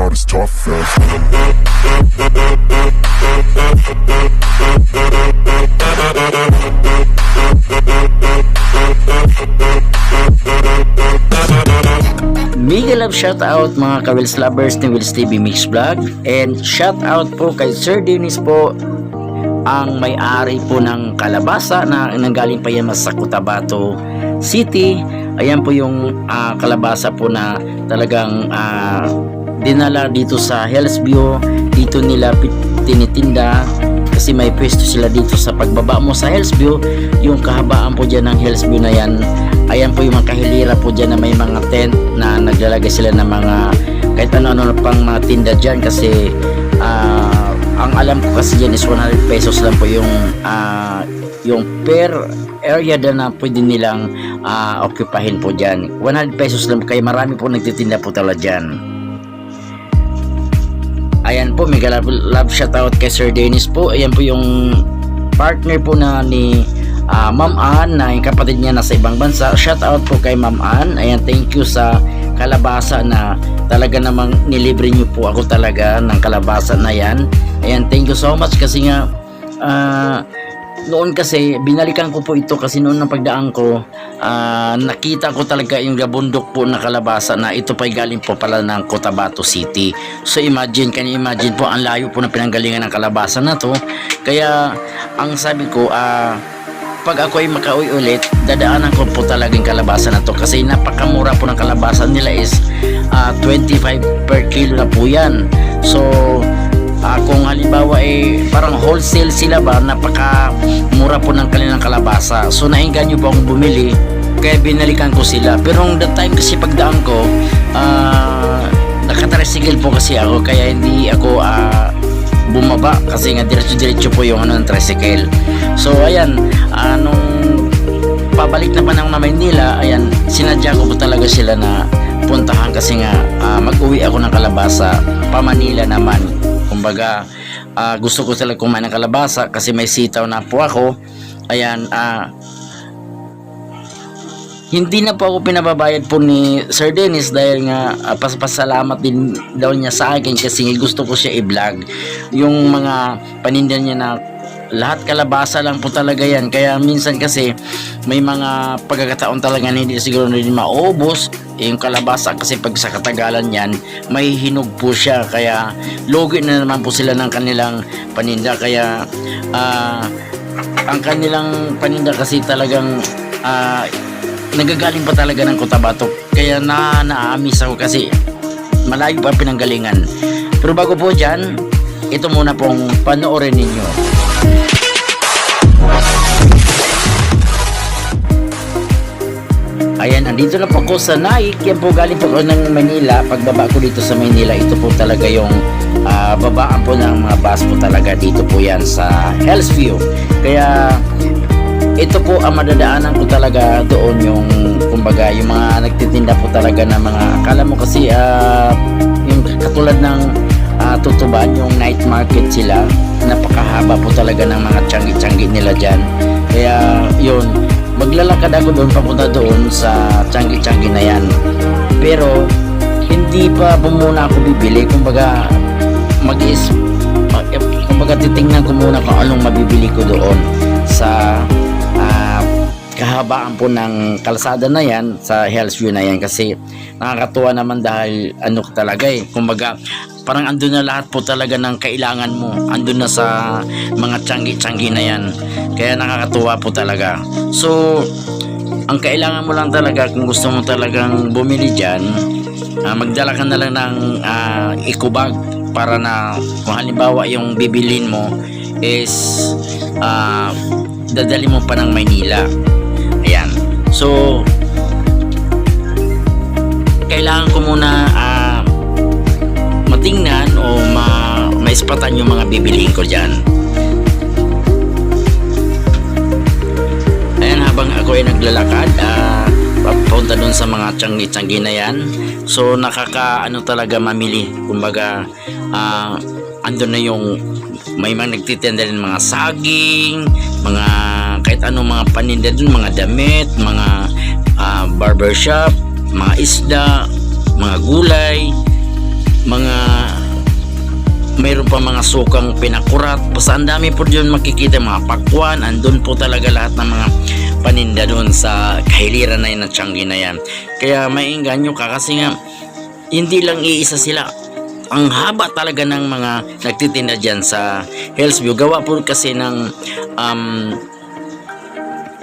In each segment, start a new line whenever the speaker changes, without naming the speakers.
not as tough as
Mega love shout out mga ka-Wills lovers ni Wills TV Mix Vlog and shout out po kay Sir Dennis po ang may-ari po ng kalabasa na nanggaling pa yan sa Cotabato City. Ayan po yung ah, kalabasa po na talagang ah, dinala dito sa Hells View. Dito nila tinitinda kasi may pwesto sila dito sa pagbaba mo sa Hells View. Yung kahabaan po dyan ng Hells View na yan ayan po yung mga kahilira po dyan na may mga tent na naglalagay sila ng mga kahit ano-ano pang mga tinda dyan kasi ah, ang alam ko kasi dyan is 100 pesos lang po yung ah, yung per area na na pwede nilang ah, occupahin po dyan 100 pesos lang kaya marami po nagtitinda po talaga dyan ayan po mega love, love shoutout kay Sir Dennis po ayan po yung partner po na ni ah, Ma'am Ann na yung kapatid niya nasa ibang bansa. Shout out po kay Ma'am Ann. Ayan, thank you sa kalabasa na talaga namang nilibre niyo po ako talaga ng kalabasa na yan. Ayan, thank you so much kasi nga ah, noon kasi binalikan ko po ito kasi noon ng pagdaan ko ah, nakita ko talaga yung gabundok po na kalabasa na ito pa'y galing po pala ng Cotabato City so imagine can you imagine po ang layo po ng pinanggalingan ng kalabasa na to kaya ang sabi ko ah pag ako ay makauwi ulit, dadaanan ko po talaga yung kalabasa na to kasi napakamura po ng kalabasa nila is ah, 25 per kilo na po yan. So, ah, kung halimbawa eh parang wholesale sila ba, napaka mura po ng kanilang kalabasa. So, nainggan nyo po akong bumili kaya binalikan ko sila. Pero nung that time kasi pagdaan ko, ah nakatricycle po kasi ako kaya hindi ako ah, bumaba kasi nga diretso-diretso po yung ano ng tricycle. So ayan, anong pabalik na pa ng Maynila, ayan, sinadya ko po talaga sila na puntahan kasi nga ah, mag-uwi ako ng kalabasa pa Manila naman. Kumbaga, ah, gusto ko talaga kumain ng kalabasa kasi may sitaw na po ako. Ayan, ah, hindi na po ako pinababayad po ni Sir Dennis dahil nga uh, paspasalamat din daw niya sa akin kasi gusto ko siya i-vlog. Yung mga paninda niya na lahat kalabasa lang po talaga yan. Kaya minsan kasi may mga pagkakataon talaga na hindi siguro rin maubos yung kalabasa. Kasi pag sa katagalan yan may hinog po siya. Kaya logi na naman po sila ng kanilang paninda. Kaya ah, ang kanilang paninda kasi talagang ah, nagagaling pa talaga ng Cotabato. Kaya na naamis ako kasi malayo pa pinanggalingan. Pero bago po dyan ito muna pong panoorin ninyo Ayan, andito na po ako sa Nike. Yan po galing po ako ng Manila. Pagbaba ko dito sa Manila, ito po talaga yung ah, babaan po ng mga bus po talaga dito po yan sa Hells View. Kaya ito po ang madadaanan ko talaga doon yung kumbaga yung mga nagtitinda po talaga ng mga akala mo kasi ah, yung katulad ng ah, tutuban yung night market sila napakahaba po talaga ng mga tiyanggi-tiyanggi nila dyan kaya yun maglalakad ako doon papunta doon sa tiyanggi-tiyanggi na yan. Pero hindi pa po muna ako bibili? Kumbaga mag- kumbaga titingnan ko muna kung anong mabibili ko doon sa ah, kahabaan po ng kalsada na yan sa Hells View na yan. Kasi nakakatuwa naman dahil ano talaga eh. Kumbaga parang andun na lahat po talaga ng kailangan mo. Andun na sa mga tiyanggi-tiyanggi na yan kaya nakakatuwa po talaga. So ang kailangan mo lang talaga kung gusto mo talagang bumili dyan ah, magdala ka na lang ng ah, eco-bag para na kung halimbawa yung bibilin mo is ah, dadali mo pa ng Maynila. Ayan. So kailangan ko muna ah, matingnan o ma maispatan yung mga bibilihin ko dyan ay naglalakad ah, papunta dun sa mga tiyanggi-tiyanggi na yan. So nakaka ano talaga mamili. Kumbaga ah, andun na yung may mga nagtitinda rin mga saging mga kahit anong mga paninda dun mga damit mga ah, barbershop mga isda mga gulay mga mayroon pa mga sukang pinakurat. Basta ang dami po dyan makikita mga pakwan andun po talaga lahat ng mga paninda doon sa kahiliran na yun ng Changi na yan kaya mainggan nyo ka kasi nga hindi lang iisa sila. Ang haba talaga ng mga nagtitinda dyan sa Hells View gawa po kasi ng um,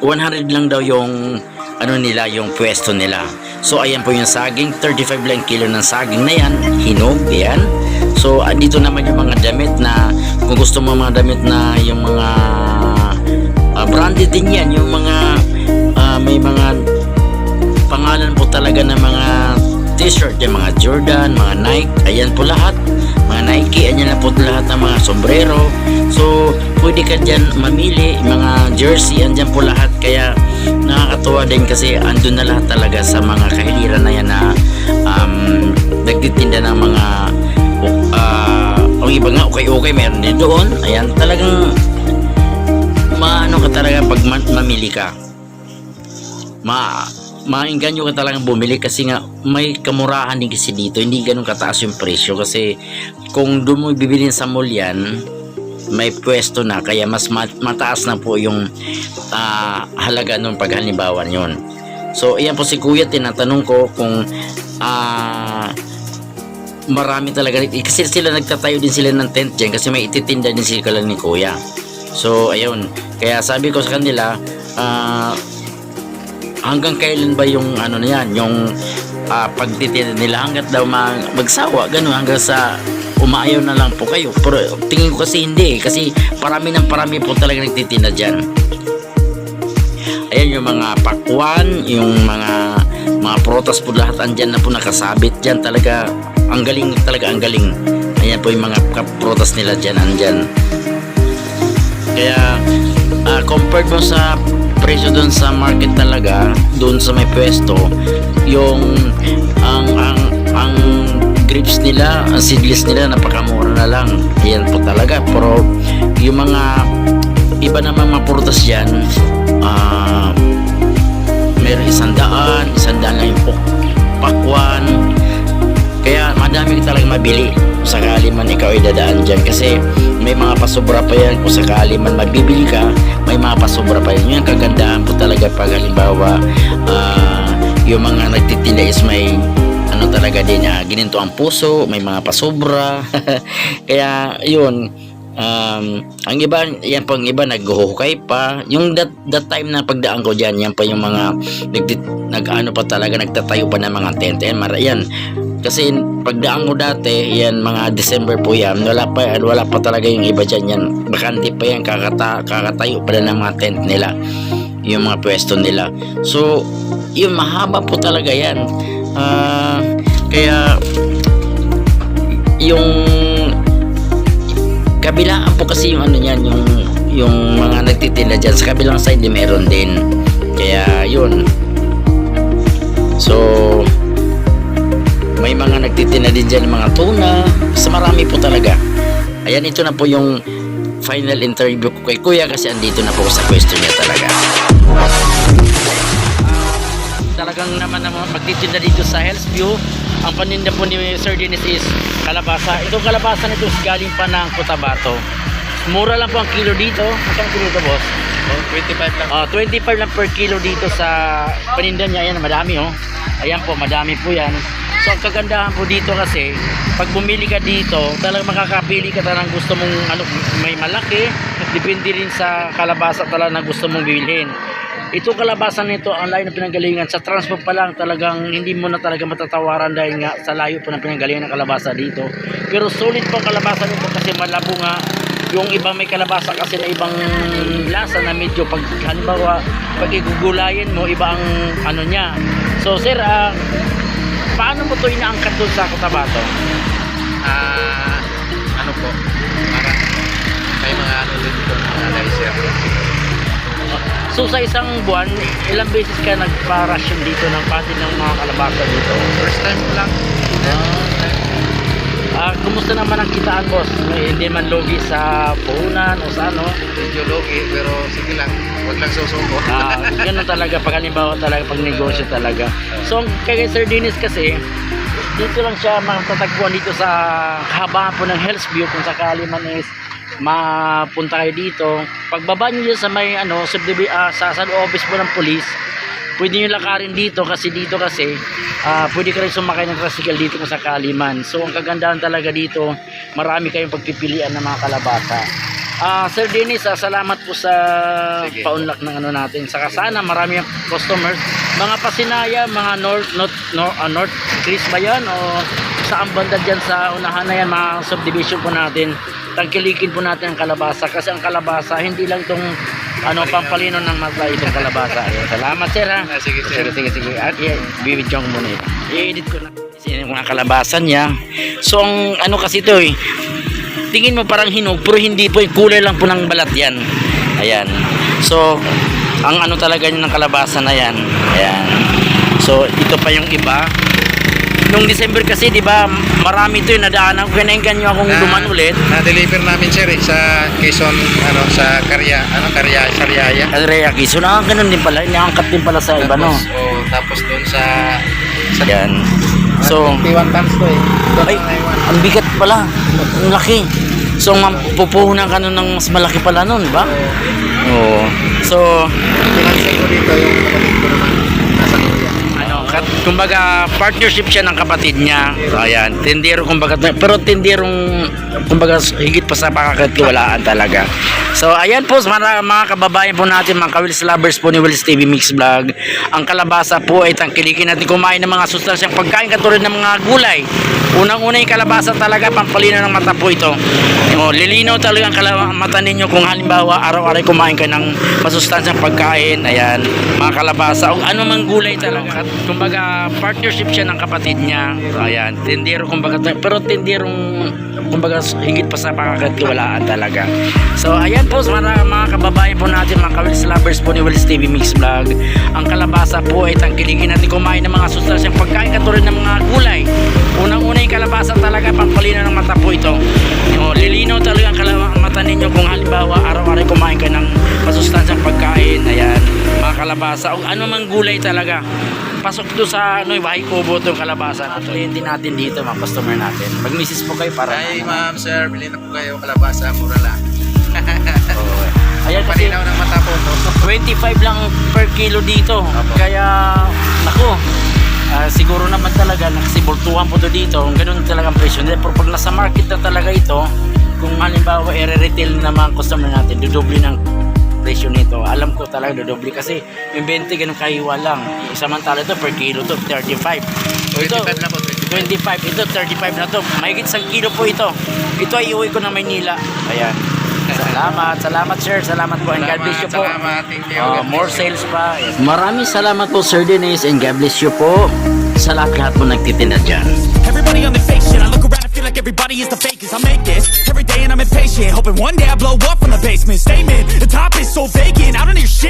100 lang daw yung ano nila yung pwesto nila. So ayan po yung saging. 35 lang kilo ng saging na yan. Hinog yan. So andito naman yung mga damit na kung gusto mo mga damit na yung mga ah, branded din yan yung mga ah, may mga pangalan po talaga ng mga t-shirt. Yung mga Jordan, mga Nike ayan po lahat. Mga Nike, ayan na po lahat ng mga sombrero. So pwede ka dyan mamili mga jersey, andyan po lahat. Kaya nakakatuwa din kasi andun na lahat talaga sa mga kahiliran na yan na um, nagtitinda ng mga uh, ang iba nga okay-okay meron din doon. Ayan talagang maano ka talaga pag ma- mamili ka? Ma maingganyo ka talagang bumili kasi nga may kamurahan din kasi dito. Hindi ganun kataas yung presyo kasi kung doon mo bibilin sa mall yan may pwesto na. Kaya mas ma- mataas na po yung ah, halaga nung paghalimbawan yon so iyan po si kuya. Tinatanong ko kung ah marami talaga kasi sila nagtatayo din sila ng tent dyan kasi may ititinda din sila ni kuya so ayun. Kaya sabi ko sa kanila ah hanggang kailan ba yung ano na yan yung uh, pagtitinda nila? Hanggat daw mag- magsawa ganun hanggang sa umaayaw na lang po kayo. Pero tingin ko kasi hindi eh, kasi parami ng parami po talaga nagtitinda dyan. Ayan yung mga pakwan yung mga mga protas po lahat andyan na po nakasabit dyan talaga. Ang galing talaga ang galing. Ayan po yung mga protas nila dyan andyan kaya ah, compared mo sa presyo doon sa market talaga doon sa may pwesto yung ang ang ang grapes nila ang seedless nila napakamura na lang. Yan po talaga. Pero yung mga iba namang mga prutas dyan ah meron isang daan isang daan lang yung kaya madami talagang mabili. Kung sakali man ikaw ay dadaan dyan. Kasi may mga pasobra pa yan. Kung sakali man magbibili ka may mga pasobra pa yan yung kagandahan po talaga pag halimbawa ah, yung mga nagtitinda is may ano talaga din ah, gininto ang puso may mga pasobra kaya yun um, ang iba yan po ang iba naghuhukay pa. Yung that, that time na pagdaan ko dyan yan pa yung mga nag, nag ano pa talaga nagtatayo pa ng mga tent yan, mara, yan kasi pagdaan ko dati yan mga December po yan wala pa wala pa talaga yung iba dyan yan. Bakante pa yan kakata, kakatayo pa na ng mga tent nila yung mga pwesto nila. So yung mahaba po talaga yan. Ah, kaya yung kabilaan po kasi yung ano niyan yung yung mga nagtitinda dyan sa kabilang side meron din. Kaya yun. So may mga nagtitinda din dyan ng mga tuna sa marami po talaga ayan ito na po yung final interview ko kay kuya kasi andito na po sa question niya talaga talagang naman naman magtitinda dito sa Hells View ang paninda po ni Sir Dennis is kalabasa itong kalabasa nito is galing pa ng Cotabato mura lang po ang kilo dito ito ang kilo dito boss
25 lang.
Ah, 25 lang per kilo dito sa paninda niya. Ayan, madami oh. Ayan po, madami po yan. So, ang kagandahan po dito kasi, pag bumili ka dito, talagang makakapili ka talagang gusto mong, ano, may malaki. Depende rin sa kalabasa talaga na gusto mong bibilhin. Ito kalabasan nito, ang layo ng pinanggalingan. Sa transport pa lang, talagang hindi mo na talaga matatawaran dahil nga sa layo po ng pinanggalingan ng kalabasa dito. Pero solid po ang kalabasa nito kasi malabo nga yung ibang may kalabasa kasi na ibang lasa na medyo pag halimbawa pag igugulayin mo iba ang ano niya so sir ah, paano mo to inaangkat doon sa Cotabato
Ah, ano po? Para may mga ano din po, mga laser.
so sa isang buwan ilang beses ka nagpa-ration dito ng pati ng mga kalabasa dito
First time ko lang.
ah kumusta naman ang kitaan boss May- hindi man logi sa puhunan o sa ano
Medyo logi, pero sige lang. Huwag lang susuko.
Ah, ganun talaga pag halimbawa talaga pag negosyo talaga. So kay Sir Dennis kasi dito lang siya matatagpuan dito sa kahabaan po ng Hells View kung sakali man is mapunta kayo dito. Pagbaba niyo sa may ano, subdivi, ah, sa, sa office po ng police, pwede nyo lakarin dito kasi dito kasi ah, pwede ka rin sumakay ng tricycle dito kung sakali man. So ang kagandahan talaga dito, marami kayong pagpipilian ng mga kalabasa. Ah, Sir Dennis, ah, salamat po sa
Sige.
paunlak ng ano natin. Saka sana marami ang customers. Mga pasinaya, mga north, north, north, ah, north Chris ba yan? O saan banda dyan sa unahan na yan, mga subdivision po natin. Tangkilikin po natin ang kalabasa. Kasi ang kalabasa, hindi lang itong ano, pampalino ng mata itong kalabasa. Ayun, Salamat sir ha.
Ah, sige, sir.
Sige, sige, sige. At i- bibidyo ko muna. I-edit ko na. Sino yung mga kalabasan niya. So, ang ano kasi ito eh, tingin mo parang hinog pero hindi po yung kulay lang po ng balat yan. Ayan. So ang ano talaga niya ng kalabasan na yan. Ayan. So ito pa yung iba. Nung December kasi di ba marami ito yung nadaanan. Ko nyo akong
Na-
duman ulit.
Na-deliver namin sir eh, sa Quezon, ano, sa Karya, ano, Karya, Sariaya.
Reaki so ah, ganun din pala. Inaangkat din pala sa iba no?
Tapos, oh, tapos doon sa... sa
ayan. So
21 tons to eh.
Ay
na.
Ang bigat pala. Ang laki. So mapupuhunan ka nun ng mas malaki pala nun di ba? Oo. So
Pinansay ko dito yung kapatid ko naman. Nasa Korea.
Kat, kumbaga partnership siya ng kapatid niya. So, ayan, tindero kumbaga, pero tinderong kumbaga higit pa sa pakakatiwalaan talaga. So, ayan po, mga, kababayan po natin, mga Kawils lovers po ni Wills TV Mix Vlog. Ang kalabasa po ay tangkilikin natin kumain ng mga sustansyang pagkain katulad ng mga gulay. Unang-una yung kalabasa talaga, pampalino ng mata po ito. O, lilinaw talaga ang kalabasa mata ninyo kung halimbawa araw-araw kumain ka ng masustansyang pagkain. Ayan, mga kalabasa. O ano mang gulay talaga. At, kumbaga, partnership siya ng kapatid niya. Ayan, tindero kumbaga, pero tinderong kumbaga higit pa sa pakakatiwalaan talaga. So, ayan po, mga, mga kababayan po natin, mga Kawils lovers po ni Wills TV Mix Vlog. Ang kalabasa po ay tangkiligin natin kumain ng mga sustansyang pagkain katulad ng mga gulay. Unang-una yung kalabasa talaga, pampalino ng mata po ito. O, lilinaw talaga ang kalabasa mata ninyo kung halimbawa araw-araw kumain ka ng masustansyang pagkain. Ayan, mga kalabasa. O ano mang gulay talaga. Pasok to sa ano, bahay kubo itong kalabasa. At cliente natin dito, mga customer natin. Mag-misis po kayo para
Ay, ma'am, sir, bilhin na po kayo kalabasa, mura lang.
Oo. Ayan kasi
Palinaw ng mata po to.
25 lang per kilo dito.
Opo.
Kaya, naku, ah, siguro naman talaga nakasibultuhan po to dito. Ganun talaga ang presyo. Pero pag nasa market na talaga ito, kung halimbawa i-retail na mga customer natin, dudoble ng presyo nito. Alam ko talaga dudoble kasi yung 20 ganun kahiwa lang. Samantala ito per kilo to 35. So, ito,
25 na po, 25.
25 ito 35 na to. Mahigit isang kilo po ito. Ito ay iuwi ko ng Maynila. Ayan. Salamat salamat sir. Salamat po and God bless you po.
Salamat, thank you.
Uh, more sales pa. Maraming salamat po Sir Dennis and God bless you po sa lahat-lahat po nagtitinda dyan.
Everybody on the fake shit. I look around and feel like everybody is the fakest. I make this every day and I'm impatient. Hoping one day I blow up from the basement. Statement, the top is so vacant. I don't hear shit.